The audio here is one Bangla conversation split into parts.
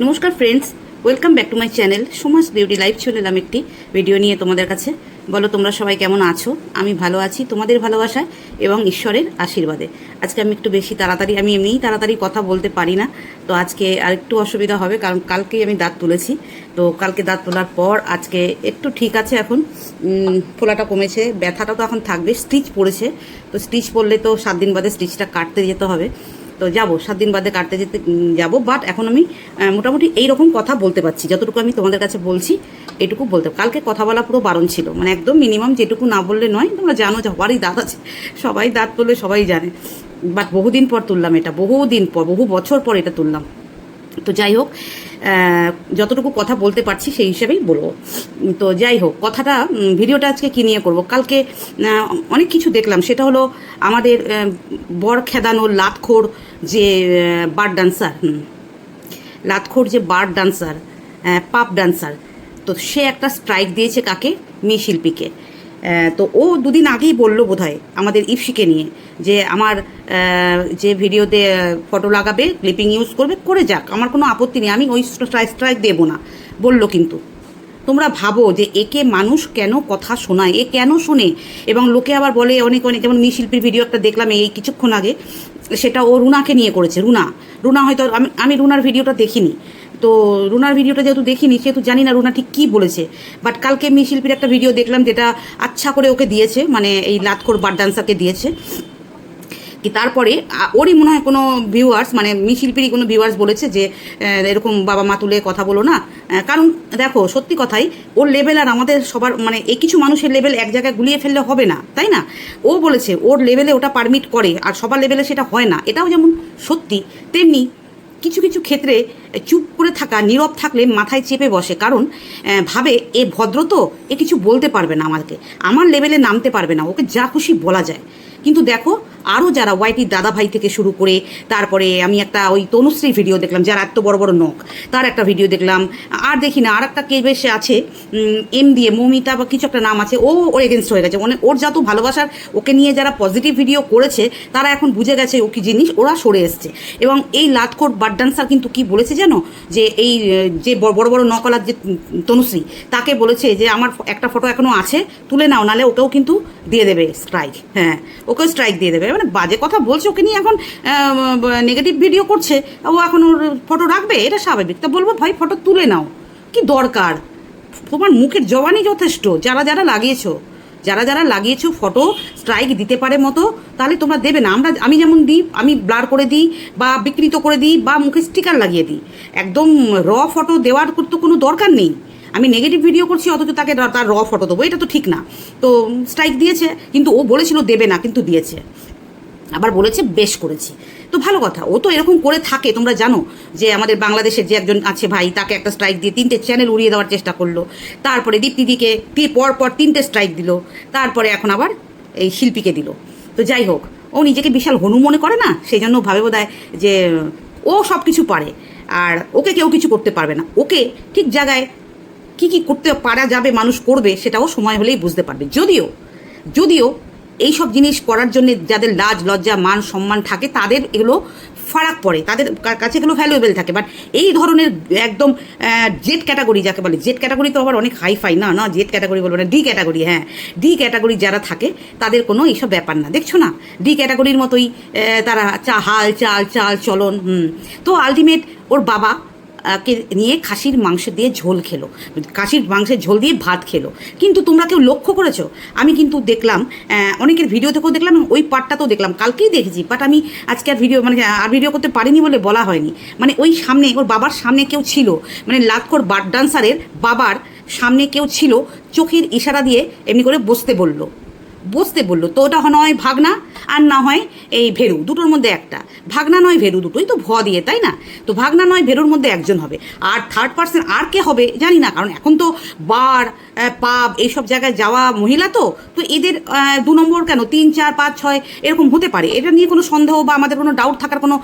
নমস্কার friends welcome back to my channel সমাজ বিউটি লাইভ চলে এলাম একটি ভিডিও নিয়ে তোমাদের কাছে। বলো তোমরা সবাই কেমন আছো? আমি ভালো আছি, তোমাদের ভালোবাসায় এবং ঈশ্বরের আশীর্বাদে। আজকে আমি একটু বেশি তাড়াতাড়ি, আমি এমনিই তাড়াতাড়ি কথা বলতে পারি না, তো আজকে আর একটু অসুবিধা হবে, কারণ কালকেই আমি দাঁত তুলেছি। তো কালকে দাঁত তোলার পর আজকে একটু ঠিক আছে এখন। ফোলাটা কমেছে, ব্যথাটা তো এখন থাকবে স্টিচ পড়েছে। তো স্টিচ পড়লে তো সাত দিন বাদে স্টিচটা কাটতে যেতে হবে। তো যাব। সাত দিন বাদে কাটতে যেতে যাব। বাট এখন আমি মোটামুটি এইরকম কথা বলতে পারছি। যতটুকু আমি তোমাদের কাছে বলছি, এটুকু বলতে কালকে কথা বলা পুরো বারণ ছিল। মানে একদম মিনিমাম যেটুকু না বললে নয়, তোমরা জানো যে সবারই দাঁত আছে। সবাই দাঁত তুললে সবাই জানে। বাট বহুদিন পর তুললাম এটা। বহুদিন পর, বহু বছর পর এটা তুললাম। তো যাই হোক যতটুকু কথা বলতে পারছি সেই হিসেবেই বলব। তো যাই হোক, কথাটা ভিডিওটা আজকে কী নিয়ে করব? কালকে অনেক কিছু দেখলাম। সেটা হলো আমাদের বর খেদানো লাতখোর যে বার্ড ডান্সার লাতখোর যে বার্ড ডান্সার পাপ ডান্সার, তো সে একটা স্ট্রাইক দিয়েছে কাকে? মেয়ে শিল্পীকে। তো ও দুদিন আগেই বলল বোধহয় আমাদের ইপসিকে নিয়ে যে আমার যে ভিডিওতে ফটো লাগাবে ক্লিপিং ইউজ করবে, করে যাক, আমার কোনো আপত্তি নেই, আমি ওই স্ট্রাইক দেবো না। বলল কিন্তু, তোমরা ভাবো যে একে মানুষ কেন কথা শোনায়, এ কেন শোনে? এবং লোকে আবার বলে অনেক অনেক, যেমন মেয়ে শিল্পীর ভিডিও একটা দেখলাম এই কিছুক্ষণ আগে, সেটা ও রুনাকে নিয়ে করেছে, রুনা রুনা হয়তো, আমি আমি রুনার ভিডিওটা দেখিনি। তো রুনার ভিডিওটা যেহেতু দেখিনি, সেহেতু জানি না রুনা ঠিক কী বলেছে। বাট কালকে মেয়ে শিল্পীর একটা ভিডিও দেখলাম যেটা আচ্ছা করে ওকে দিয়েছে মানে এই লাতখোর বার ডান্সারকে দিয়েছে। কি তারপরে ওরই মনে হয় কোনো ভিউয়ার্স মানে মি শিল্পীরই কোনো ভিউয়ার্স বলেছে যে এরকম বাবা মা তুলে কথা বলো না। কারণ দেখো, সত্যি কথাই, ওর লেভেল আর আমাদের সবার মানে এই কিছু মানুষের লেভেল এক জায়গায় গুলিয়ে ফেললে হবে না, তাই না? ও বলেছে, ওর লেভেলে ওটা পারমিট করে, আর সবার লেভেলে সেটা হয় না। এটাও যেমন সত্যি, তেমনি কিছু কিছু ক্ষেত্রে চুপ করে থাকা, নীরব থাকলে মাথায় চেপে বসে। কারণ ভাবে, এ ভদ্র তো, এ কিছু বলতে পারবে না আমাকে। আমার লেভেলে নামতে পারবে না। ওকে যা খুশি বলা যায়। কিন্তু দেখো আরও যারা ওয়াইটির দাদা ভাই থেকে শুরু করে, তারপরে আমি একটা ওই তনুশ্রী ভিডিও দেখলাম, যারা এত বড় বড় নখ, তার একটা ভিডিও দেখলাম। আর দেখি না আর একটা কে বেশে আছে এম দিয়ে মৌমিতা বা কিছু একটা নাম আছে, ও ওর এগেনস্ট হয়ে গেছে। মানে ওর যত ভালোবাসার, ওকে নিয়ে যারা পজিটিভ ভিডিও করেছে, তারা এখন বুঝে গেছে ও কি জিনিস, ওরা সরে এসছে। এবং এই লাতকোট বাড ডান্সার কিন্তু কি বলেছে জানো? যে এই, যে বড় বড় নকলার যে তনুশ্রী, তাকে বলেছে যে, আমার একটা ফটো এখনও আছে, তুলে নাও নালে ওকেও কিন্তু দিয়ে দেবে স্ট্রাইক হ্যাঁ ওকেও স্ট্রাইক দিয়ে দেবে। মানে বাজে কথা বলছে, ওকে নিয়ে এখন নেগেটিভ ভিডিও করছে। ও এখন ওর ফটো রাখবে, এটা স্বাভাবিক। তা বলব, ভাই ফটো তুলে নাও। কি দরকার? তোমার মুখের জবানই যথেষ্ট। যারা যারা লাগিয়েছো, যারা যারা লাগিয়েছো ফটো স্ট্রাইক দিতে পারে মতো, তাহলে তোমরা দেবে না। আমরা, আমি যেমন দিই, আমি ব্লার করে দিই, বা বিকৃত করে দিই, বা মুখে স্টিকার লাগিয়ে দিই। একদম র ফটো দেওয়ার তো কোনো দরকার নেই। আমি নেগেটিভ ভিডিও করছি, অথচ তাকে তার র ফটো দেবো। এটা তো ঠিক না। তো স্ট্রাইক দিয়েছে, কিন্তু ও বলেছিল দেবে না, কিন্তু দিয়েছে। আবার বলেছে, বেশ করেছি। তো ভালো কথা, ও তো এরকম করে থাকে, তোমরা জানো, যে আমাদের বাংলাদেশের যে একজন আছে ভাই, তাকে একটা স্ট্রাইক দিয়ে তিনটে চ্যানেল উড়িয়ে দেওয়ার চেষ্টা করল। তারপরে দীপ্তিদিকে পর পর তিনটে স্ট্রাইক দিল। তারপরে এখন আবার এই শিল্পীকে দিল। তো যাই হোক, ও নিজেকে বিশাল হনু মনে করে না? সেই জন্য ভাবে বোধ যে, ও সব কিছু পারে। আর ওকে কেউ কিছু করতে পারবে না। ওকে ঠিক জায়গায় কি কি করতে পারা যাবে, মানুষ করবে, সেটাও সময় হলেই বুঝতে পারবে। যদিও যদিও এই সব জিনিস করার জন্য যাদের লাজ, লজ্জা, মান, সম্মান থাকে, তাদের এগুলো ফারাক পড়ে, তাদের কাছে এগুলো ভ্যালুয়েবল থাকে। বাট এই ধরনের একদম জেড ক্যাটাগরি যাকে বলে জেড ক্যাটাগরি তো আবার অনেক হাই ফাই না না জেড ক্যাটাগরি বলব না ডি ক্যাটাগরি হ্যাঁ। ডি ক্যাটাগরি যারা থাকে, তাদের কোনো এইসব ব্যাপার না। দেখছ না? ডি ক্যাটাগরির মতোই তারা চা, হাল, চাল চাল, চলন, হুম। তো আলটিমেট ওর বাবা নিয়ে খাসির মাংস দিয়ে ঝোল খেলো। খাসির মাংসের ঝোল দিয়ে ভাত খেলো। কিন্তু তোমরা কেউ লক্ষ্য করেছ? আমি কিন্তু দেখলাম অনেকের ভিডিও থেকেও দেখলাম, ওই পার্টটাতেও দেখলাম। কালকেই দেখেছি বাট আমি আজকে আর ভিডিও মানে আর ভিডিও করতে পারিনি বলে বলা হয়নি। মানে ওই সামনে, ওর বাবার সামনে কেউ ছিল মানে লাতকর বার ডান্সারের বাবার সামনে কেউ ছিল, চোখের ইশারা দিয়ে এমনি করে বসতে বলল। বসতে বলল, তো ওটা নয় ভাগনা আর না হয় এই ভেরু, দুটোর মধ্যে একটা। ভাগনা নয় ভেরু দুটোই তো ভ দিয়ে, তাই না? তো ভাগনা নয় ভেরুর মধ্যে একজন হবে। আর থার্ড পার্সন আর কে হবে জানি না, কারণ এখন তো বার পাব এইসব জায়গায় যাওয়া মহিলা তো তো এদের দু নম্বর কেন? তিন, চার, পাঁচ, ছয় এরকম হতে পারে। এটা নিয়ে কোনো সন্দেহ বা আমাদের কোনো ডাউট থাকার কোনো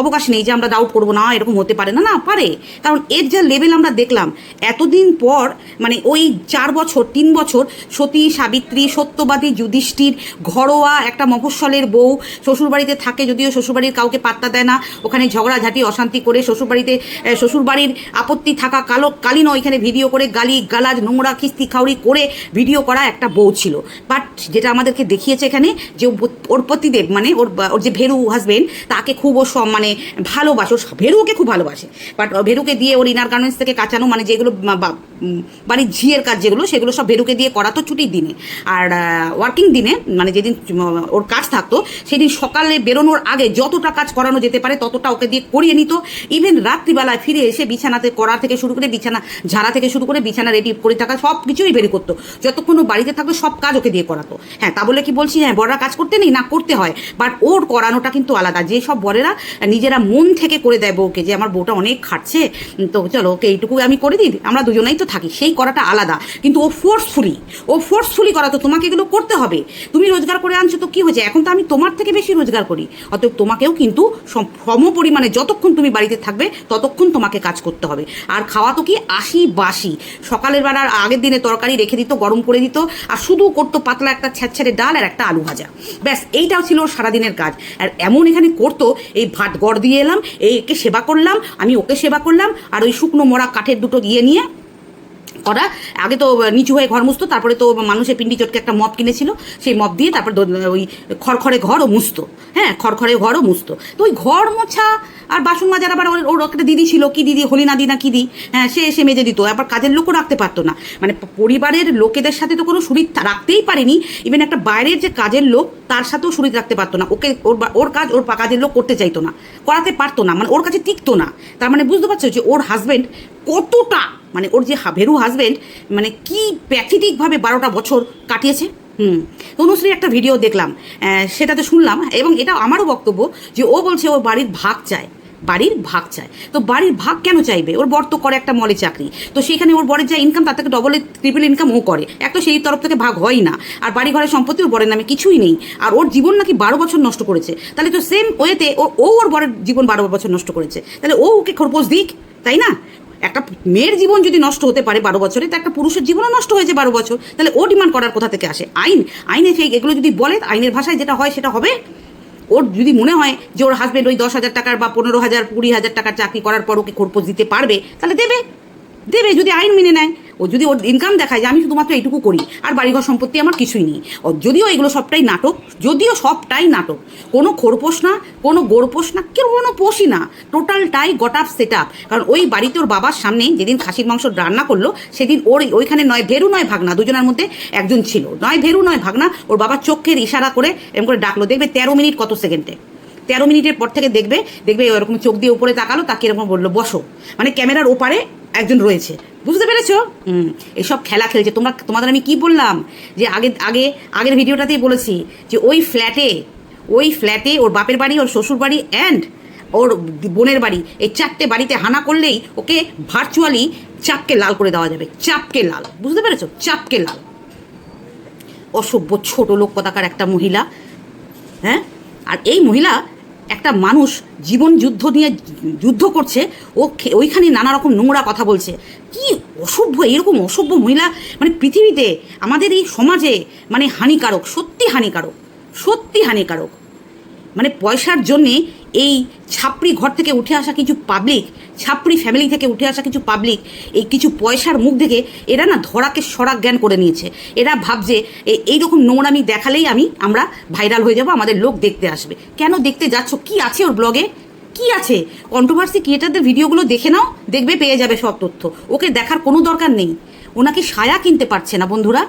অবকাশ নেই যে আমরা ডাউট করব না, এরকম হতে পারে না না, পারে। কারণ এর যা লেভেল আমরা দেখলাম, এতদিন পর মানে ওই চার বছর, তিন বছর সতী, সাবিত্রী, সত্যবাদী যুধিষ্ঠির ঘরোয়া একটা মফস্বলের বউ। শ্বশুরবাড়িতে থাকে যদিও শ্বশুরবাড়ির কাউকে পাত্তা দেয় না। ওখানে ঝগড়াঝাটি, অশান্তি করে শ্বশুরবাড়িতে শ্বশুরবাড়ির আপত্তি থাকা কালো কালীন ওইখানে ভিডিও করে গালি, গালাজ, নোংরা কিস্তি খাউড়ি করে ভিডিও করা একটা বউ ছিল। বাট যেটা আমাদেরকে দেখিয়েছে এখানে যে ওর পতিদেব মানে ওর ওর যে ভেরু হাজবেন্ড তাকে খুব ও সম- মানে ভালোবাসে। ও ভেরুকে খুব ভালোবাসে। বাট ভেরুকে দিয়ে ওর ইনার গার্মেন্টস থেকে কাঁচানো মানে যেগুলো বাড়ির ঝিয়ের কাজ যেগুলো, সেগুলো সব ভেরুকে দিয়ে করা তো ছুটির দিনে। আর ওয়ার্কিং দিনে মানে যেদিন ওর কাজ থাকতো, সেদিন সকালে বেরোনোর আগে যতটা কাজ করানো যেতে পারে, ততটা ওকে দিয়ে করিয়ে নিত। ইভেন রাত্রিবেলায় ফিরে এসে বিছানাতে করা থেকে শুরু করে, বিছানা, ঝাড়া থেকে শুরু করে, বিছানা রেডি করে থাকা সব কিছুই বের করতো। যতক্ষণ ও বাড়িতে থাকতো, সব কাজ ওকে দিয়ে করাতো। হ্যাঁ তা বলে কি বলছি হ্যাঁ বড়রা কাজ করতে নেই? না, করতে হয়। বাট ওর করানোটা কিন্তু আলাদা। যে সব বরেরা নিজেরা মন থেকে করে দেয় বউকে যে, আমার বউটা অনেক খাটছে তো চলো ওকে এইটুকু আমি করে দিই, আমরা দুজনেই তো থাকি। সেই করাটা আলাদা। কিন্তু ও ফোর্সফুলি ও ফোর্সফুলি করা তো তোমাকে এগুলো করতে হবে? তুমি রোজগার করে আনছো তো কি হয়েছে? এখন তো আমি তোমার থেকে বেশি রোজগার করি। অতএব তোমাকেও কিন্তু সম- পরিমাণে যতক্ষণ তুমি বাড়িতে থাকবে, ততক্ষণ তোমাকে কাজ করতে হবে। আর খাওয়া তো কি আশি বাসি সকালের বেলার আগের দিনে তরকারি রেখে দিত, গরম করে দিত, আর শুধু করতো পাতলা একটা ছ্যাঁচড়ে ডাল আর একটা আলু ভাজা। ব্যাস, এইটাও ছিল সারাদিনের কাজ। আর এমন এখানে করতো, এই ভাত গড় দিয়ে এলাম, এই একে সেবা করলাম, আমি ওকে সেবা করলাম, আর ওই শুকনো মরা কাঠের দুটো দিয়ে নিয়ে করা। আগে তো নিচু হয়ে ঘর মুছতো, তারপরে তো মানুষের পিন্ডি চটকে একটা মপ কিনেছিল, সেই মপ দিয়ে তারপর ওই খড়খড়ে ঘরও মুছতো। হ্যাঁ খড়খড়ে ঘরও মুছতো। তো ওই ঘর মোছা আর বাসন মাজার আবার ওর ওর একটা দিদি ছিল, কি দিদি হলিনা দি না কি দি হ্যাঁ সে এসে মেজে দিত। আবার কাজের লোকও রাখতে পারতো না। মানে পরিবারের লোকেদের সাথে তো কোনো সুরিত রাখতেই পারেনি। ইভেন একটা বাইরের যে কাজের লোক, তার সাথেও সুরিত রাখতে পারতো না। ওকে ওর ওর কাজ ওর কাজের লোক করতে চাইতো না। করাতে পারতো না। মানে ওর কাছে টিকতো না। তার মানে বুঝতে পারছ যে ওর হাজবেন্ড কতটা মানে ওর যে হা- ভেরু হাজবেন্ড মানে কি প্যাথেটিকভাবে বারোটা বছর কাটিয়েছে? হুম। তনুশ্রীর একটা ভিডিও দেখলাম সেটাতে শুনলাম এবং এটা আমারও বক্তব্য যে ও বলছে ওর বাড়ির ভাগ চায়, বাড়ির ভাগ চায়। তো বাড়ির ভাগ কেন চাইবে? ওর বর তো করে একটা মলে চাকরি। তো সেখানে ওর বরের যা ইনকাম তার থেকে ডবল ট্রিপল ইনকাম ও করে। এক তো সেই তরফ থেকে ভাগ হয় না। আর বাড়ি ঘরের সম্পত্তি ওর বরের নামে কিছুই নেই। আর ওর জীবন নাকি বারো বছর নষ্ট করেছে। তাহলে তো সেম ওয়েতে ও ও ওর বরের জীবন বারো বছর নষ্ট করেছে। তাহলে ও ওকে খরপোশ দিক, তাই না? একটা মেয়ের জীবন যদি নষ্ট হতে পারে বারো বছরে, তো একটা পুরুষের জীবনও নষ্ট হয়েছে বারো বছর। তাহলে ও ডিমান্ড করার কোথা থেকে আসে। আইন, আইনে সেই এগুলো যদি বলে, আইনের ভাষায় যেটা হয় সেটা হবে? ওর যদি মনে হয় যে ওর হাজব্যান্ড ওই দশ হাজার টাকার বা পনেরো হাজার, কুড়ি হাজার টাকার চাকরি করার পর ওকে খোরপোজ দিতে পারবে, তাহলে দেবে। দেবে যদি আইন মেনে নেয়। ও যদি ওর ইনকাম দেখায় যে আমি শুধুমাত্র এইটুকু করি, আর বাড়িঘর সম্পত্তি আমার কিছুই নেই। যদিও এগুলো সবটাই নাটক, যদিও সবটাই নাটক, কোনো খোরপোষ না, কোনো গোড়পোষ না, কেউ কোনো পোষই না, টোটালটাই গট আপ সেট আপ কারণ ওই বাড়িতে ওর বাবার সামনে যেদিন খাসির মাংস রান্না করল, সেদিন ওর ওইখানে নয় ভেরু নয় ভাগনা, দুজনের মধ্যে একজন ছিল। নয় ভেরু, নয় ভাগনা, ওর বাবার চোখের ইশারা করে এরকম করে ডাকলো, দেখবে তেরো মিনিট কত সেকেন্ডে। তেরো মিনিটের পর থেকে দেখবে দেখবে ওরকম চোখ দিয়ে উপরে তাকালো তাকে এরকম বলল, বসো। মানে ক্যামেরার ওপারে একজন রয়েছে। বুঝতে পেরেছ? এসব খেলা খেলছে। তোমরা, তোমাদের আমি কি বললাম? যে আগে আগে, আগের ভিডিওটাতেই বলেছি যে ওই ফ্ল্যাটে ওই ফ্ল্যাটে ওর বাপের বাড়ি, ওর শ্বশুর বাড়ি অ্যান্ড ওর বোনের বাড়ি, এই চারটে বাড়িতে হানা করলেই ওকে ভার্চুয়ালি চাপকে লাল করে দেওয়া যাবে। চাপকে লাল। বুঝতে পেরেছ? চাপকে লাল। অসভ্য ছোট লোক কথাকার একটা মহিলা। হ্যাঁ? আর এই মহিলা একটা মানুষ জীবন যুদ্ধ নিয়ে যুদ্ধ করছে, ও ওইখানে নানা রকম নোংরা কথা বলছে। কি অসভ্য, এরকম অসভ্য মহিলা মানে পৃথিবীতে আমাদের এই সমাজে মানে হানিকারক, সত্যি হানিকারক সত্যি হানিকারক। মানে পয়সার জন্যে এই ছাপড়ি ঘর থেকে উঠে আসা কিছু পাবলিক ছাপড়ি ফ্যামিলি থেকে উঠে আসা কিছু পাবলিক এই কিছু পয়সার মুখ দেখে এরা না ধরাকে সরাক জ্ঞান করে নিয়েছে। এরা ভাবছে, এ- এইরকম নোংরামি দেখালেই আমি আমরা ভাইরাল হয়ে যাব, আমাদের লোক দেখতে আসবে। কেন দেখতে যাচ্ছ? কি আছে ওর ব্লগে কি আছে? কন্ট্রোভার্সি ক্রিয়েটারদের ভিডিওগুলো দেখে নাও, দেখবে পেয়ে যাবে সব তথ্য। ওকে দেখার কোনো দরকার নেই। ওনাকে সায়া কিনতে পারছে না, বন্ধুরা।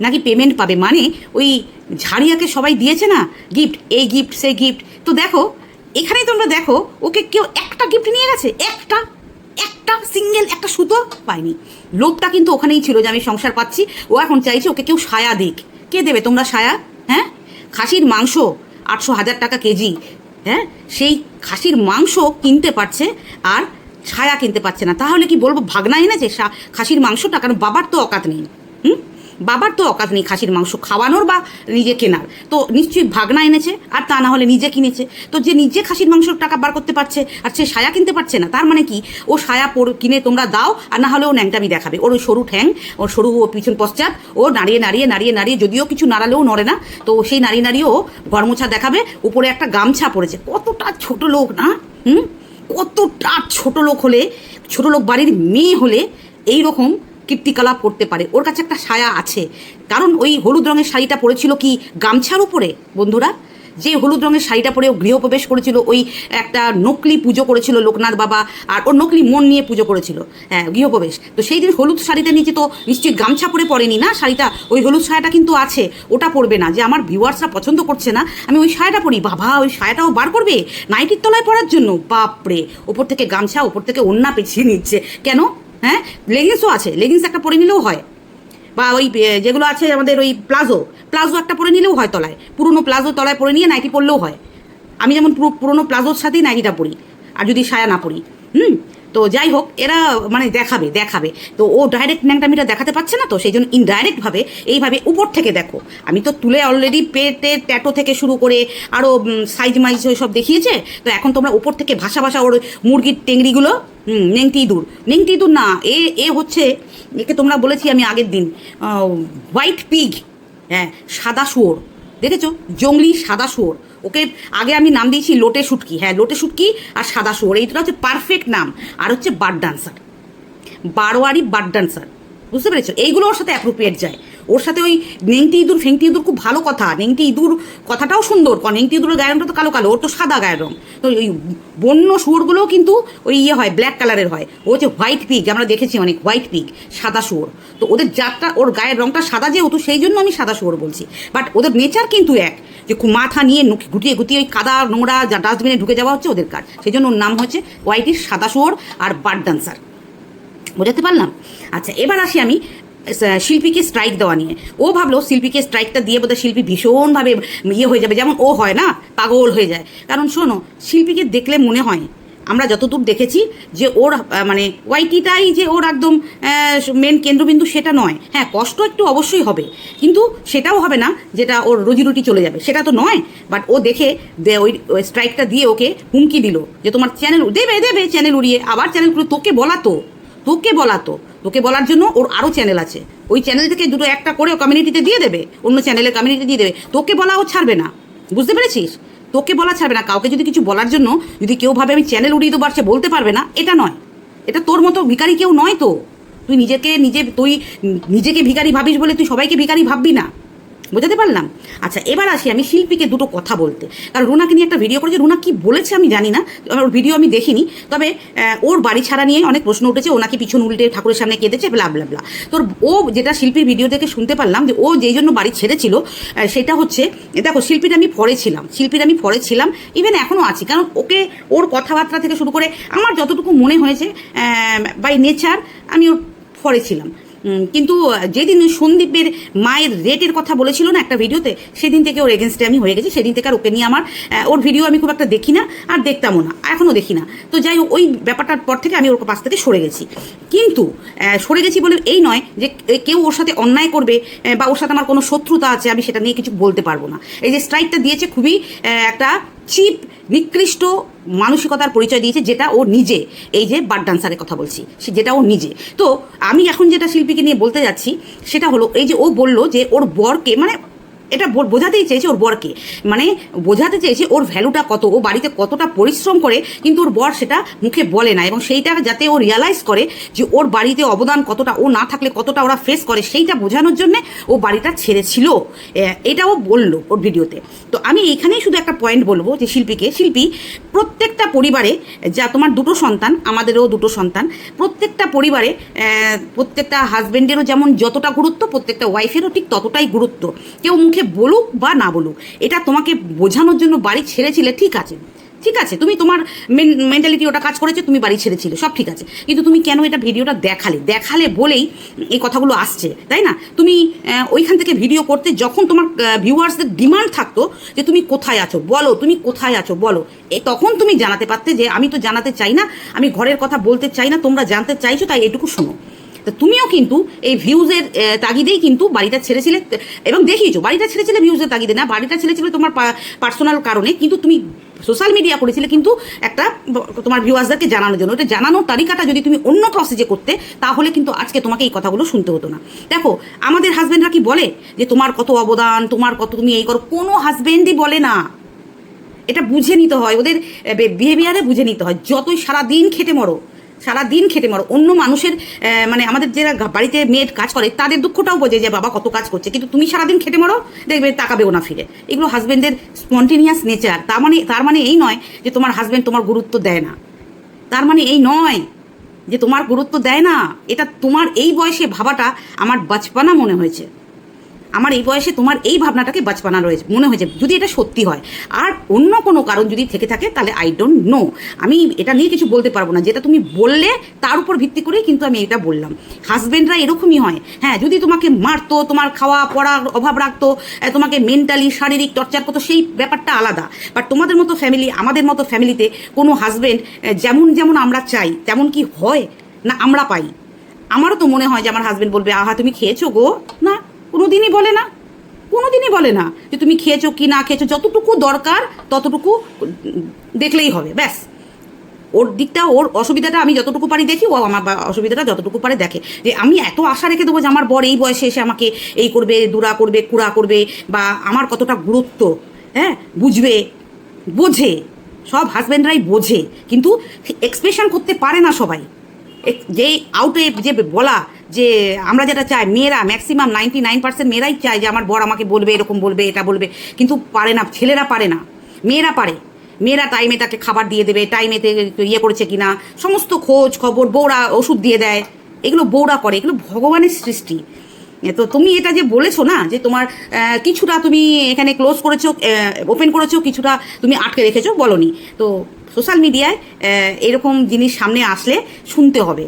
নাকি পেমেন্ট পাবে? মানে ওই ঝাড়িয়াকে সবাই দিয়েছে না? গিফট এই গিফট সেই গিফট তো দেখো, এখানেই তোমরা দেখো, ওকে কেউ একটা গিফট নিয়ে গেছে? একটা? একটা সিঙ্গেল একটা সুতো পায়নি। লোকটা কিন্তু ওখানেই ছিল যে আমি সংসার পাচ্ছি, ও এখন চাইছে ওকে কেউ সায়া দিক। কে দেবে? তোমরা সায়া? হ্যাঁ? খাসির মাংস, আটশো হাজার টাকা কেজি। হ্যাঁ? সেই খাসির মাংস কিনতে পারছে আর ছায়া কিনতে পারছে না। তাহলে কি বলব, ভাগনা এনেছে খাসির মাংসটা? কারণ বাবার তো অকাত নেই। হুম? বাবার তো অকাজ নেই খাসির মাংস খাওয়ানোর বা নিজে কেনার। তো নিশ্চয়ই ভাগনা এনেছে, আর তা না হলে নিজে কিনেছে। তো যে নিজে খাসির মাংসর টাকা বার করতে পারছে, আর সে সায়া কিনতে পারছে না, তার মানে কি? ও সায়া কিনে তোমরা দাও, আর না হলে ও ন্যাংটামি দেখাবে। ওর ওই সরু ঠ্যাং, ওর সরু ও পিছন পশ্চাৎ, ও নাড়িয়ে নাড়িয়ে নাড়িয়ে নাড়িয়ে যদিও কিছু নাড়ালেও নড়ে না, তো সেই নাড়িয়ে নাড়িয়ে ও গরমোছা দেখাবে, উপরে একটা গামছা পড়েছে কতটা ছোট লোক না, হুম? কতটা ছোট লোক হলে, ছোট লোক বাড়ির মেয়ে হলে এই রকম কীর্তিকলাপ করতে পারে। ওর কাছে একটা সায়া আছে। কারণ ওই হলুদ রঙের শাড়িটা পরেছিল কি গামছার উপরে? বন্ধুরা, যে হলুদ রঙের শাড়িটা পরে ও গৃহপ্রবেশ করেছিল, ওই একটা নকলি পুজো করেছিল লোকনাথ বাবা, আর ওর নকলি মন নিয়ে পুজো করেছিল হ্যাঁ গৃহপ্রবেশ। তো সেই দিন হলুদ শাড়িটা নিচে তো নিশ্চয়ই গামছা পরে পরেনি না শাড়িটা? ওই হলুদ শাড়িটা কিন্তু আছে, ওটা পরবে না। যে আমার ভিউয়ার্সরা পছন্দ করছে না, আমি ওই শাড়িটা পরি। বাবা, ওই শাড়িটাও বার করবে? নাইটির তলায় পরার জন্য? বাপরে, ওপর থেকে গামছা, ওপর থেকে ওন্না পেছিয়ে নিচ্ছে। কেন? হ্যাঁ? লেগিংসও আছে, লেগিংস একটা পরে নিলেও হয়। বা ওই যেগুলো আছে আমাদের ওই প্লাজো প্লাজো একটা পরে নিলেও হয় তলায়। পুরনো প্লাজো তলায় পরে নিয়ে নাইটি পরলেও হয়। আমি যেমন পুরো, পুরোনো প্লাজোর সাথেই নাইটিটা পরি, আর যদি সায়া না পরি, হুম? তো যাই হোক, এরা মানে দেখাবে দেখাবে। তো ও ডাইরেক্ট ন্যাংটামিটা দেখাতে পারছে না তো সেই জন্য ইনডাইরেক্টভাবে এইভাবে উপর থেকে দেখো। আমি তো তুলে অলরেডি পেটের ট্যাটো থেকে শুরু করে আরও সাইজ মাইজ সব দেখিয়েছে, তো এখন তোমরা উপর থেকে ভাষা ভাষা ওর মুরগির টেংরিগুলো নেংটি ইঁদুর। নেংটি ইঁদুর না, এ এ হচ্ছে, একে তোমরা বলেছি আমি আগের দিন হোয়াইট পিগ হ্যাঁ সাদা শুয়োর। দেখেছ? জঙ্গলি সাদা শুয়োর। ওকে আগে আমি নাম দিয়েছি লোটে শুটকি। হ্যাঁ লোটে শুটকি আর সাদা শুয়োর। এইটা হচ্ছে পারফেক্ট নাম। আর হচ্ছে বার্ড ডান্সার বারোয়ারি বার্ড ডান্সার বুঝতে পেরেছ? এইগুলো ওর সাথে অ্যাপ্রোপ্রিয়েট যায়। ওর সাথে ওই নেংটি ইঁদুর, ফেংটি ইঁদুর খুব ভালো কথা। নেংটি ইঁদুর কথাটাও সুন্দর। নেংটি ইঁদুরের গায়ের রংটা তো কালো কালো, ওর তো সাদা গায়ের। রং তো ওই বন্য শুয়োরগুলোও কিন্তু ওই ইয়ে হয় ব্ল্যাক কালারের হয়। ও হচ্ছে হোয়াইট পিক আমরা দেখেছি অনেক হোয়াইট পিক সাদা শুয়োর। তো ওদের জাতটা, ওর গায়ের রংটা সাদা যেহেতু, সেই জন্য আমি সাদা শুয়োর বলছি। বাট ওদের নেচার কিন্তু এক, যে খুব মাথা নিয়ে গুটিয়ে গুটিয়ে ওই কাদা নোংরা যা ডাস্টবিনে ঢুকে যাওয়া হচ্ছে ওদের কাজ। সেই জন্য ওর নাম হচ্ছে হোয়াইটির সাদা শুয়োর আর বার্ড ডান্সার বোঝাতে পারলাম? আচ্ছা এবার আসি আমি শিল্পীকে স্ট্রাইক দেওয়া নিয়ে। ও ভাবলো শিল্পীকে স্ট্রাইকটা দিয়ে বোধহয় শিল্পী ভীষণভাবে ইয়ে হয়ে যাবে। যেমন ও হয় না, পাগল হয়ে যায়। কারণ শোনো, শিল্পীকে দেখলে মনে হয়, আমরা যতদূর দেখেছি যে ওর মানে ওয়াইটিটাই যে ওর একদম মেন কেন্দ্রবিন্দু সেটা নয়। হ্যাঁ কষ্ট একটু অবশ্যই হবে। কিন্তু সেটাও হবে না যেটা ওর রুজি চলে যাবে। সেটা তো নয় বাট ও দেখে ওই স্ট্রাইকটা দিয়ে ওকে হুমকি দিল যে তোমার চ্যানেল দেবে দেবে চ্যানেল উড়িয়ে। আবার চ্যানেল তোকে বলা তো। তোকে বলা তো। তোকে বলার জন্য ওর আরও চ্যানেল আছে। ওই চ্যানেল থেকে দুটো একটা করে কমিউনিটিতে দিয়ে দেবে। অন্য চ্যানেলের কমিউনিটি দিয়ে দেবে। তোকে বলা ও ছাড়বে না। বুঝতে পেরেছিস? তোকে বলা ছাড়বে না। কাউকে যদি কিছু বলার জন্য যদি কেউ ভাবে আমি চ্যানেল উড়িয়ে দেবো আর সে বলতে পারবে না, এটা নয়। এটা তোর মতো ভিকারি কেউ নয় তো। তুই নিজেকে নিজে, তুই নিজেকে ভিকারি ভাবিস বলে তুই সবাইকে ভিকারি ভাববি না। বোঝাতে পারলাম? আচ্ছা এবার আসি আমি শিল্পীকে দুটো কথা বলতে। কারণ রুনাকে নিয়ে একটা ভিডিও করেছে। রুনা কি বলেছে আমি জানি না। ওর ভিডিও আমি দেখিনি। তবে ওর বাড়ি ছাড়া নিয়ে অনেক প্রশ্ন উঠেছে। ওনাকে পিছন উল্টে ঠাকুরের সামনে কেঁদেছে ব্লা ব্লা ব্লা তোর ও যেটা শিল্পীর ভিডিও থেকে শুনতে পারলাম যে ও যেই জন্য বাড়ি ছেড়েছিল সেটা হচ্ছে দেখো, শিল্পীর আমি ফরে ছিলাম। শিল্পীর আমি ফরে ছিলাম। ইভেন এখনও আছি। কারণ ওকে ওর কথাবার্তা থেকে শুরু করে আমার যতটুকু মনে হয়েছে বাই নেচার আমি ওর ফরে ছিলাম। কিন্তু যেদিন সন্দীপের মায়ের রেটের কথা বলেছিল না একটা ভিডিওতে, সেদিন থেকে ওর এগেনস্টে আমি হয়ে গেছি, সেদিন থেকে আর ওকে নিয়ে আমার ওর ভিডিও আমি খুব একটা দেখি না আর দেখতামও না এখনও দেখি না। তো যাই হোক, ওই ব্যাপারটার পর থেকে আমি ওর পাশ থেকে সরে গেছি। কিন্তু সরে গেছি বলে এই নয় যে কেউ ওর সাথে অন্যায় করবে বা ওর সাথে আমার কোনো শত্রুতা আছে, আমি সেটা নিয়ে কিছু বলতে পারব না। এই যে স্ট্রাইকটা দিয়েছে খুবই একটা চিপ, নিকৃষ্ট মানসিকতার পরিচয় দিয়েছে যেটা ও নিজে। এই যে বার্ড ডান্সারের কথা বলছি, সে যেটা ও নিজে। তো আমি এখন যেটা শিল্পীকে নিয়ে বলতে যাচ্ছি, সেটা হলো, এই যে ও বলল যে ওর বরকে মানে এটা বোঝাতেই চেয়েছে ওর বরকে। মানে বোঝাতে চেয়েছে ওর ভ্যালুটা কত, ও বাড়িতে কতটা পরিশ্রম করে, কিন্তু ওর বর সেটা মুখে বলে না। এবং সেইটা যাতে ও রিয়ালাইজ করে যে ওর বাড়িতে অবদান কতটা, ও না থাকলে কতটা ওরা ফেস করে, সেইটা বোঝানোর জন্যে ও বাড়িটা ছেড়েছিল। এটাও বলল ওর ভিডিওতে তো আমি এইখানেই শুধু একটা পয়েন্ট বলব যে শিল্পীকে, শিল্পী প্রত্যেকটা পরিবারে, যা তোমার দুটো সন্তান, আমাদেরও দুটো সন্তান, প্রত্যেকটা পরিবারে প্রত্যেকটা হাজবেন্ডেরও যেমন যতটা গুরুত্ব, প্রত্যেকটা ওয়াইফেরও ঠিক ততটাই গুরুত্ব। কেউ মুখে বলুক বা না বলুক, এটা তোমাকে বোঝানোর জন্য বাড়ি ছেড়েছিলে, ঠিক আছে। ঠিক আছে, তুমি তোমার মেন্টালিটি ওটা কাজ করেছে, তুমি বাড়ি ছেড়েছিলে, সব ঠিক আছে। কিন্তু তুমি কেন এটা ভিডিওটা দেখালে? দেখালে বলেই এই কথাগুলো আসছে, তাই না? তুমি ওইখান থেকে ভিডিও করতে যখন তোমার ভিউয়ার্সদের ডিমান্ড থাকতো যে তুমি কোথায় আছো, বলো, তুমি কোথায় আছো, বলো তখন তুমি জানাতে পারতে যে আমি তো জানাতে চাই না, আমি ঘরের কথা বলতে চাই না, তোমরা জানতে চাইছো, তাই এটুকু শোনো। তা তুমিও কিন্তু এই ভিউজের তাগিদেই কিন্তু বাড়িটা ছেড়েছিলে এবং দেখিয়েছো, বাড়িটা ছেড়েছিলে ভিউজের তাগিদে, না বাড়িটা ছেড়েছিলে তোমার পার্সোনাল কারণে, কিন্তু তুমি সোশ্যাল মিডিয়া করেছিলে কিন্তু একটা, তোমার ভিউয়ার্সদেরকে জানানোর জন্য। এটা জানানোর তালিকাটা যদি তুমি অন্য প্রসেসে করতে, তাহলে কিন্তু আজকে তোমাকে এই কথাগুলো শুনতে হতো না। দেখো, আমাদের হাজবেন্ডরা কি বলে? যে তোমার কত অবদান, তোমার কত তুমি এই করো, কোনো হাজবেন্ডই বলে না। এটা বুঝে নিতে হয়, ওদের বিহেভিয়ারে বুঝে নিতে হয়, যতই সারা দিন খেটে মরো সারা দিন খেটে মারো। অন্য মানুষের মানে আমাদের যারা বাড়িতে মেয়ের কাজ করে, তাদের দুঃখটাও বোঝে যে বাবা কত কাজ করছে। কিন্তু তুমি সারাদিন খেটে মারো, দেখবে তাকাবেও না ফিরে। এগুলো হাজবেন্ডের স্পন্টেনিয়াস নেচার তার মানে তার মানে এই নয় যে তোমার হাজবেন্ড তোমার গুরুত্ব দেয় না। তার মানে এই নয় যে তোমার গুরুত্ব দেয় না। এটা তোমার এই বয়সে ভাবাটা আমার বাচপানা মনে হয়েছে। আমার এই বয়সে তোমার এই ভাবনাটাকে বাচপানা রয়েছে, মনে হয়েছে, যদি এটা সত্যি হয়। আর অন্য কোনো কারণ যদি থেকে থাকে, তাহলে আই ডোন্ট নো আমি এটা নিয়ে কিছু বলতে পারব না, যেটা তুমি বললে তার উপর ভিত্তি করেই কিন্তু আমি এটা বললাম। হাজব্যান্ডরা এরকমই হয়। হ্যাঁ যদি তোমাকে মারতো, তোমার খাওয়া পড়ার অভাব রাখতো তোমাকে মেন্টালি শারীরিক টর্চার করতো, সেই ব্যাপারটা আলাদা। বাট তোমাদের মতো ফ্যামিলি আমাদের মতো ফ্যামিলিতে কোনো হাজবেন্ড যেমন যেমন আমরা চাই, তেমন কি হয়? না, আমরা পাই। আমারও তো মনে হয় যে আমার হাজব্যান্ড বলবে, আহা, তুমি খেয়েছো গো? না। কোনোদিনই বলে না। কোনোদিনই বলে না যে তুমি খেয়েছো কি না খেয়েছো, যতটুকু দরকার ততটুকু দেখলেই হবে, ব্যাস। ওর দিকটা, ওর অসুবিধাটা আমি যতটুকু পারি দেখি, ও আমার অসুবিধাটা যতটুকু পারে দেখে। যে আমি এত আশা রেখে দেবো যে আমার বর এই বয়সে এসে আমাকে এই করবে, দুরা করবে, কুড়া করবে, বা আমার কতটা গুরুত্ব হ্যাঁ বুঝবে, বোঝে, সব হাজব্যান্ডরাই বোঝে। কিন্তু এক্সপ্রেশন করতে পারে না সবাই। যে আউটে যে বলা যে আমরা যেটা চাই, মেয়েরা ম্যাক্সিমাম নাইনটি নাইন পার্সেন্ট মেয়েরাই চায় যে আমার বর আমাকে বলবে, এরকম বলবে, এটা বলবে। কিন্তু পারে না, ছেলেরা পারে না। মেয়েরা পারে। মেয়েরা টাইমে তাকে খাবার দিয়ে দেবে টাইমেতে ইয়ে করেছে কিনা, সমস্ত খোঁজ খবর, বউরা ওষুধ দিয়ে দেয়। এগুলো বউরা করে, এগুলো ভগবানের সৃষ্টি। তো তুমি এটা যে বলেছ না, যে তোমার কিছুটা তুমি এখানে ক্লোজ করেছ ওপেন করেছ, কিছুটা তুমি আটকে রেখেছো, বলনি। তো সোশ্যাল মিডিয়ায় এরকম জিনিস সামনে আসলে শুনতে হবে।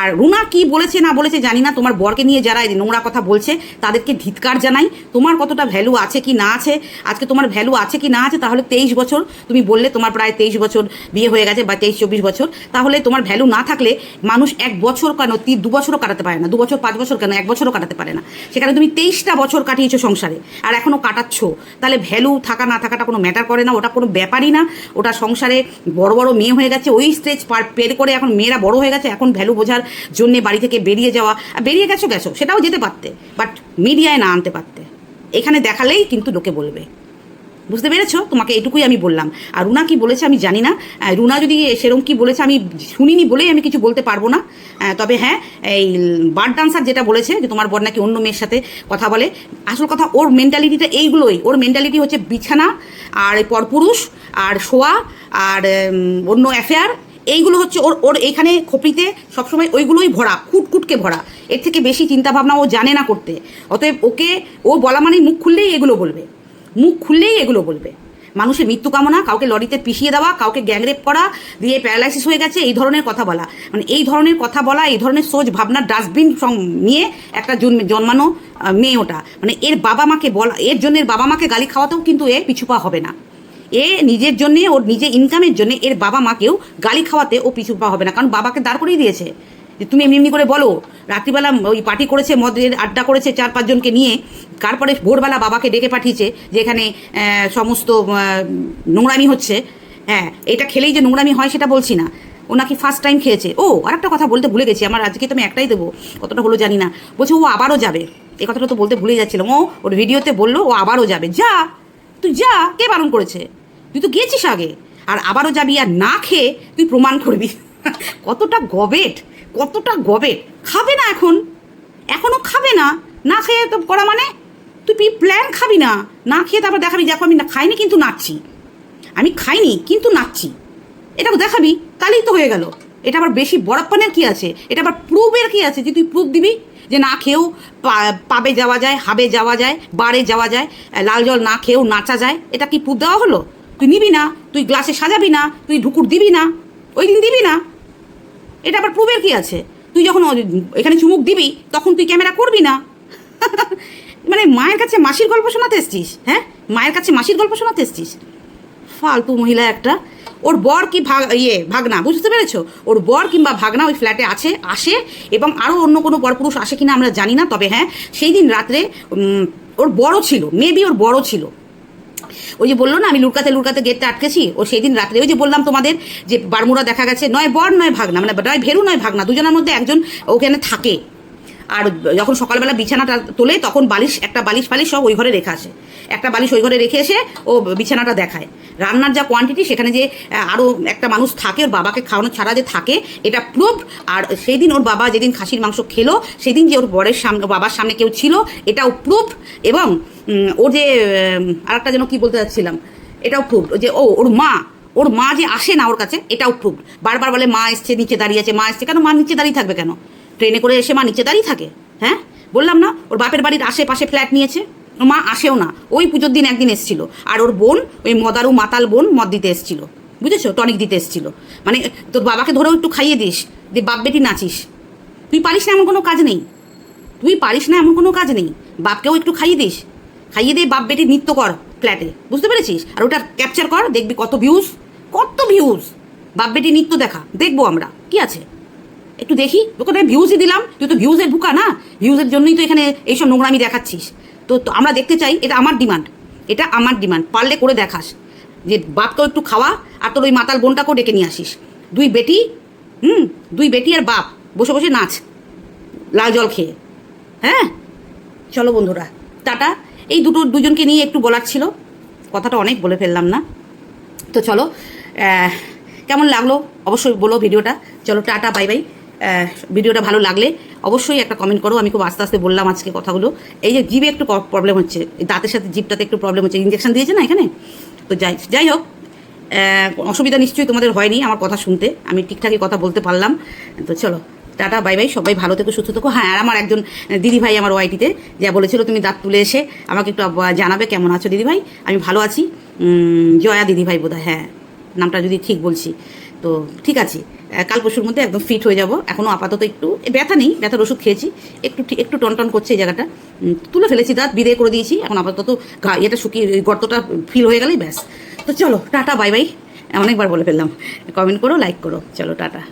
আর রুনা কি বলেছে, না বলেছে জানি না। তোমার বরকে নিয়ে যারা নোংরা কথা বলছে, তাদেরকে ধিৎকার জানাই। তোমার কতটা ভ্যালু আছে কি না আছে? আজকে তোমার ভ্যালু আছে কি না আছে, তাহলে তেইশ বছর, তুমি বললে তোমার প্রায় তেইশ বছর বিয়ে হয়ে গেছে বা তেইশ চব্বিশ বছর, তাহলে তোমার ভ্যালু না থাকলে মানুষ এক বছর কেন তিন দু বছরও কাটাতে পারে না, দু বছর, পাঁচ বছর কেন, এক বছরও কাটাতে পারে না। সেখানে তুমি তেইশটা বছর কাটিয়েছো সংসারে, আর এখনও কাটাচ্ছ। তাহলে ভ্যালু থাকা, না থাকাটা কোনো ম্যাটার করে না, ওটা কোনো ব্যাপারই না। ওটা সংসারে বড় বড় মেয়ে হয়ে গেছে, ওই স্টেজ পার, পের করে এখন মেয়েরা বড় হয়ে গেছে, এখন ভ্যালু বোঝার জন্যে বাড়ি থেকে বেরিয়ে যাওয়া। বেরিয়ে গেছো গেছো, সেটাও যেতে পারতে বাট মিডিয়ায় না আনতে পারতে। এখানে দেখালেই কিন্তু লোকে বলবে। বুঝতে পেরেছ? তোমাকে এটুকুই আমি বললাম। আর রুনা কি বলেছে আমি জানি না। রুনা যদি সেরকম কি বলেছে আমি শুনিনি বলেই আমি কিছু বলতে পারব না। তবে হ্যাঁ এই বার্ড ডান্সার যেটা বলেছে যে তোমার বর নাকি অন্য মেয়ের সাথে কথা বলে, আসল কথা ওর মেন্টালিটিটা এইগুলোই। ওর মেন্টালিটি হচ্ছে বিছানা, আর পরপুরুষ, আর শোয়া, আর অন্য অ্যাফেয়ার এইগুলো হচ্ছে ওর ওর এখানে খপিতে সবসময় ওইগুলোই ভরা কুটকুটকে ভরা। এর থেকে বেশি চিন্তাভাবনা ও জানে না করতে। অতএব ওকে, ও বলা মানে মুখ খুললেই এগুলো বলবে। মুখ খুললেই এগুলো বলবে। মানুষের মৃত্যু কামনা, কাউকে লরিতে পিষিয়ে দেওয়া, কাউকে গ্যাংরেপ করা, দিয়ে প্যারালাইসিস হয়ে গেছে, এই ধরনের কথা বলা। মানে এই ধরনের কথা বলা, এই ধরনের সোচ ভাবনা ডাস্টবিন নিয়ে একটা জন্মে, জন্মানো মেয়ে ওটা। মানে এর বাবা মাকে বলা, এর জন্য বাবা মাকে গালি খাওয়াতেও কিন্তু এ পিছুপা হবে না। এ নিজের জন্যে, ওর নিজের ইনকামের জন্য এর বাবা মাকেও গালি খাওয়াতে ও পিছুপা হবে না। কারণ বাবাকে দাঁড় করিয়ে দিয়েছে। যে তুমি এমনি এমনি করে বলো, রাত্রিবেলা ওই পার্টি করেছে, মদের আড্ডা করেছে চার পাঁচজনকে নিয়ে, তারপরে ভোরবেলা বাবাকে ডেকে পাঠিয়েছে যে এখানে সমস্ত নোংরামি হচ্ছে। হ্যাঁ এটা খেলেই যে নোংরামি হয় সেটা বলছি না। ও নাকি ফার্স্ট টাইম খেয়েছে। ও আর একটা কথা বলতে ভুলে গেছি, আমার আজকে তো আমি একটাই দেবো, কতটা হলো জানি না। বলছে, ও আবারও যাবে। এ কথাটা তো বলতে ভুলে যাচ্ছিলাম। ও, ওর ভিডিওতে বলল, ও আবারও যাবে। যা, তুই যা, কে বারণ করেছে? তুই তো গিয়েছিস আগে। আর আবারও যাবি আর না খেয়ে তুই প্রমাণ করবি। কতটা গবেট কতটা গবেট। খাবে না এখন। এখনও খাবে না। না খেয়ে তো করা মানে তুই পি প্ল্যান খাবি না। না খেয়ে তারপর দেখাবি, দেখো আমি না খাইনি কিন্তু নাচছি। আমি খাইনি কিন্তু নাচছি। এটা দেখাবি, তাহলেই তো হয়ে গেল। এটা আবার বেশি বড়প্পানের কি আছে? এটা আবার প্রুফের কি আছে যে তুই প্রুফ দিবি? যে না খেয়েও পাবে যাওয়া যায়, হাবে যাওয়া যায়, বারে যাওয়া যায়, লাল জল না খেয়েও নাচা যায়। এটা কি প্রুফ দেওয়া হলো? তুই নিবি না, তুই গ্লাসে সাজাবি না, তুই ঢুকুর দিবি না, ওই দিন দিবি না। এটা আবার প্রুফের কি আছে? তুই যখন এখানে চুমুক দিবি, তখন তুই ক্যামেরা করবি না। মানে মায়ের কাছে মাসির গল্প শোনাতে এসছিস হ্যাঁ? মায়ের কাছে মাসির গল্প শোনাতে এসছিস? ফালতু মহিলা একটা। ওর বর কি ভাগ ইয়ে ভাগনা, বুঝতে পেরেছ? ওর বর কিংবা ভাগনা ওই ফ্ল্যাটে আছে, আসে, এবং আরও অন্য কোনো পরপুরুষ আসে কিনা আমরা জানি না, তবে হ্যাঁ সেই দিন রাত্রে ওর বড় ছিল মেবি ওর বড় ছিল। ওই যে বলল না, আমি লুকাতে লুকাতে গেটটা আটকেছি, ও সেই দিন রাত্রে ওই যে বললাম তোমাদের যে বারমুড়া দেখা গেছে, নয় বর, নয় ভাগনা মানে নয় ভেরু, নয় ভাগনা, দুজনের মধ্যে একজন ওখানে থাকে। আর যখন সকালবেলা বিছানাটা তোলে, তখন বালিশ, একটা বালিশ ফালিশ সব ওই ঘরে রেখে আসে। একটা বালিশ ওই ঘরে রেখে এসে ও বিছানাটা দেখায়। রান্নার যা কোয়ান্টিটি সেখানে যে আরও একটা মানুষ থাকে, ওর বাবাকে খাওয়ানো ছাড়া যে থাকে, এটা প্রুফ আর সেই দিন ওর বাবা যেদিন খাসির মাংস খেলো, সেদিন যে ওর বরের সামনে বাবার সামনে কেউ ছিল, এটাও প্রুফ এবং ওর যে আর একটা যেন কী বলতে যাচ্ছিলাম এটাও প্রুফ যে, ও, ওর মা ওর মা যে আসে না ওর কাছে, এটাও প্রুফ বারবার বলে, মা এসছে, নিচে দাঁড়িয়ে আছে, মা এসছে। কেন মা নিচে দাঁড়িয়ে থাকবে কেন? ট্রেনে করে এসে মা নিচে দাঁড়িয়ে থাকে হ্যাঁ? বললাম না, ওর বাপের বাড়ির আশেপাশে ফ্ল্যাট নিয়েছে। মা আসেও না, ওই পুজোর দিন একদিন এসেছিল। আর ওর বোন, ওই মদারু মাতাল বোন মদ দিতে এসেছিল, বুঝেছ? টনিক দিতে এসেছিল। মানে তোর বাবাকে ধরেও একটু খাইয়ে দিস, যে বাপ বেটি নাচিস। তুই পারিস না এমন কোনো কাজ নেই। তুই পারিস না এমন কোনো কাজ নেই। বাপকেও একটু খাইয়ে দিস। খাইয়ে দিয়ে বাপ বেটি নৃত্য কর ফ্ল্যাটে, বুঝতে পেরেছিস? আর ওটা ক্যাপচার কর, দেখবি কত ভিউজ কত ভিউজ বাপ বেটি নৃত্য দেখা, দেখব আমরা, কি আছে? একটু দেখি, তোকে তো ভিউজই দিলাম, তুই তো ভিউজের বুকা না? ভিউজের জন্যই তো এখানে এইসব নোংরামি দেখাচ্ছিস। তো আমরা দেখতে চাই, এটা আমার ডিমান্ড এটা আমার ডিমান্ড পারলে করে দেখাস। যে বাপকেও একটু খাওয়া, আর তোর ওই মাতাল বোনটাকেও ডেকে নিয়ে আসিস। দুই বেটি, হুম, দুই বেটি আর বাপ, বসে বসে নাচ, লাল জল খেয়ে। হ্যাঁ? চলো বন্ধুরা, টাটা। এই দুটো, দুজনকে নিয়ে একটু বলার ছিল, কথাটা অনেক বলে ফেললাম না। তো চলো কেমন লাগল? অবশ্যই বলো ভিডিওটা। চলো, টাটা, বাই বাই। ভিডিওটা ভালো লাগলে অবশ্যই একটা কমেন্ট করো। আমি খুব আস্তে আস্তে বললাম আজকে কথাগুলো। এই যে জিভে একটু প্রবলেম হচ্ছে দাঁতের সাথে, জিভটাতে একটু প্রবলেম হচ্ছে। ইঞ্জেকশন দিয়েছে না এখানে? তো যাই যাই হোক অসুবিধা নিশ্চয়ই তোমাদের হয়নি আমার কথা শুনতে। আমি ঠিকঠাকই কথা বলতে পারলাম। তো চলো, টাটা বাই বাই সবাই ভালো থেকো, সুস্থ থেকো। হ্যাঁ আর আমার একজন দিদি ভাই আমার ওয়াইটিতে যা বলেছিল তুমি দাঁত তুলে এসে আমাকে একটু জানাবে কেমন আছো দিদি ভাই আমি ভালো আছি। জয়া দিদি ভাই বোধহয় হ্যাঁ নামটা যদি ঠিক বলছি। তো ঠিক আছে। কাল পরশুর মধ্যে একদম ফিট হয়ে যাব। এখনও আপাতত একটু ব্যথা নেই, ব্যথার ওষুধ খেয়েছি। একটু একটু টনটন করছে এই জায়গাটা। তুলে ফেলেছি, দাঁত বিদে করে দিয়েছি। এখন আপাতত ঘা- ইয়েটা শুকিয়ে গর্তটা ফিল হয়ে গেলেই ব্যাস। তো চলো, টাটা, বাই বাই। অনেকবার বলে ফেললাম। কমেন্ট করো লাইক করো। চলো, টাটা।